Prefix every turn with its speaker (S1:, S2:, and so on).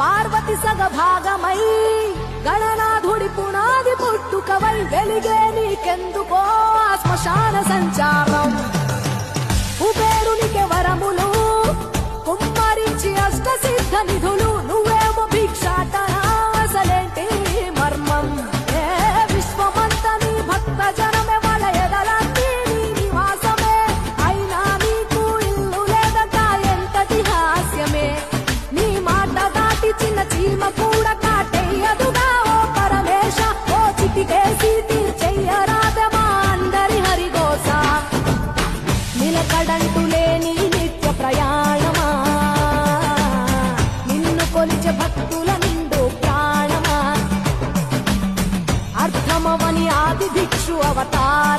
S1: పార్వతి సగ భాగమై గణనాథుడి పునాది పుట్టుకవై వెలిగే నీకెందుకో శ్మశాన సంచారం. చీమ కూడా కాటేయదుగా. ఓ పరమేశ ఓ చితికేసి తీర్చెయ్యరాదమా అందరి హరిదోస నిలకడంటు లేని నిత్య ప్రయాణమా. నిన్ను అవతార